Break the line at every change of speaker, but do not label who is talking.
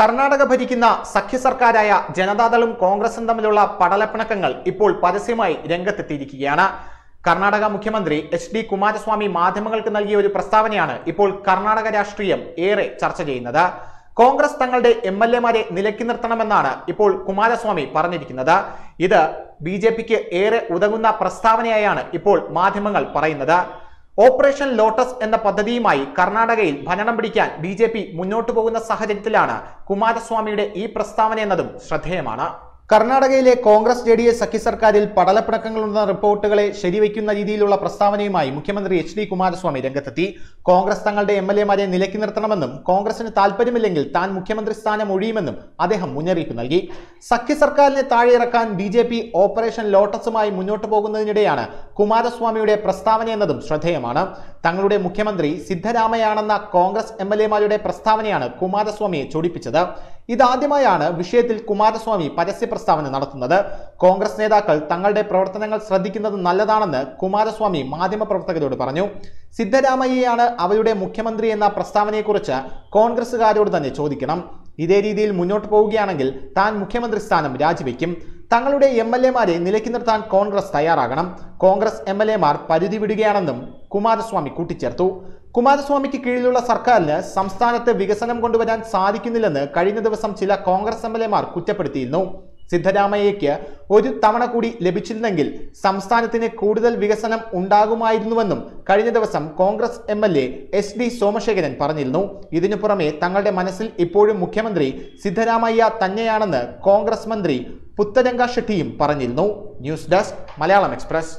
കർണാടക ഭരിക്കുന്ന സഖ്യ സർക്കാരായ ജനതാദളും കോൺഗ്രസും തമ്മിലുള്ള പടലപ്പിണക്കങ്ങൾ ഇപ്പോൾ പരസ്യമായി രംഗത്തെത്തിയിരിക്കുകയാണ്. കർണാടക മുഖ്യമന്ത്രി എച്ച് ഡി കുമാരസ്വാമി മാധ്യമങ്ങൾക്ക് നൽകിയ ഒരു പ്രസ്താവനയാണ് ഇപ്പോൾ കർണാടക രാഷ്ട്രീയം ഏറെ ചർച്ച ചെയ്യുന്നത്. കോൺഗ്രസ് തങ്ങളുടെ എം എൽ എമാരെ നിലക്കി നിർത്തണമെന്നാണ് ഇപ്പോൾ കുമാരസ്വാമി പറഞ്ഞിരിക്കുന്നത്. ഇത് ബി ഏറെ ഉതകുന്ന പ്രസ്താവനയായാണ് ഇപ്പോൾ മാധ്യമങ്ങൾ പറയുന്നത്. ഓപ്പറേഷൻ ലോട്ടസ് എന്ന പദ്ധതിയുമായി കർണാടകയിൽ ഭരണം പിടിക്കാൻ ബി മുന്നോട്ടു പോകുന്ന സാഹചര്യത്തിലാണ് കുമാരസ്വാമിയുടെ ഈ പ്രസ്താവന എന്നതും ശ്രദ്ധേയമാണ്. കർണാടകയിലെ കോൺഗ്രസ് ജെ ഡി എസ് സഖ്യ സർക്കാരിൽ പടലപ്പിണക്കങ്ങളുണ്ടെന്ന റിപ്പോർട്ടുകളെ ശരിവയ്ക്കുന്ന രീതിയിലുള്ള പ്രസ്താവനയുമായി മുഖ്യമന്ത്രി എച്ച് ഡി കുമാരസ്വാമി രംഗത്തെത്തി. കോൺഗ്രസ് തങ്ങളുടെ എം എൽ എമാരെ നിലയ്ക്ക് നിർത്തണമെന്നും കോൺഗ്രസിന് താല്പര്യമില്ലെങ്കിൽ താൻ മുഖ്യമന്ത്രി സ്ഥാനം ഒഴിയുമെന്നും അദ്ദേഹം മുന്നറിയിപ്പ് നൽകി. സഖ്യ സർക്കാരിനെ താഴെയിറക്കാൻ ബി ജെ പി ഓപ്പറേഷൻ ലോട്ടസുമായി മുന്നോട്ട് പോകുന്നതിനിടെയാണ് കുമാരസ്വാമിയുടെ പ്രസ്താവന എന്നതും ശ്രദ്ധേയമാണ്. തങ്ങളുടെ മുഖ്യമന്ത്രി സിദ്ധരാമയാണെന്ന കോൺഗ്രസ് എം എൽ എമാരുടെ പ്രസ്താവനയാണ് കുമാരസ്വാമിയെ ചൊടിപ്പിച്ചത്. ഇതാദ്യമായാണ് വിഷയത്തിൽ കുമാരസ്വാമി പരസ്യ പ്രസ്താവന നടത്തുന്നത്. കോൺഗ്രസ് നേതാക്കൾ തങ്ങളുടെ പ്രവർത്തനങ്ങൾ ശ്രദ്ധിക്കുന്നത് നല്ലതാണെന്ന് കുമാരസ്വാമി മാധ്യമപ്രവർത്തകരോട് പറഞ്ഞു. സിദ്ധരാമയ്യയാണ് അവയുടെ മുഖ്യമന്ത്രി എന്ന പ്രസ്താവനയെക്കുറിച്ച് കോൺഗ്രസുകാരോട് തന്നെ ചോദിക്കണം. ഇതേ രീതിയിൽ മുന്നോട്ട് പോവുകയാണെങ്കിൽ താൻ മുഖ്യമന്ത്രി സ്ഥാനം രാജിവെക്കും. തങ്ങളുടെ എം എൽ എമാരെ നിലയ്ക്ക് നിർത്താൻ കോൺഗ്രസ് തയ്യാറാകണം. കോൺഗ്രസ് എം എൽ എമാർ പരിധി വിടുകയാണെന്നും കുമാരസ്വാമി കൂട്ടിച്ചേർത്തു. കുമാരസ്വാമിക്ക് കീഴിലുള്ള സർക്കാരിന് സംസ്ഥാനത്ത് വികസനം കൊണ്ടുവരാൻ സാധിക്കുന്നില്ലെന്ന് കഴിഞ്ഞ ദിവസം ചില കോൺഗ്രസ് എം കുറ്റപ്പെടുത്തിയിരുന്നു. സിദ്ധരാമയ്യയ്ക്ക് ഒരു തവണ കൂടി ലഭിച്ചിരുന്നെങ്കിൽ സംസ്ഥാനത്തിന് കൂടുതൽ വികസനം ഉണ്ടാകുമായിരുന്നുവെന്നും കഴിഞ്ഞ ദിവസം Congress M L A S D Somashekharan പറഞ്ഞിരുന്നു. ഇതിനു പുറമെ തങ്ങളുടെ മനസ്സിൽ ഇപ്പോഴും മുഖ്യമന്ത്രി സിദ്ധരാമയ്യ തന്നെയാണെന്ന് കോൺഗ്രസ് മന്ത്രി പുത്തരംഗ ഷെട്ടിയും പറഞ്ഞിരുന്നു. News desk Malayalam express.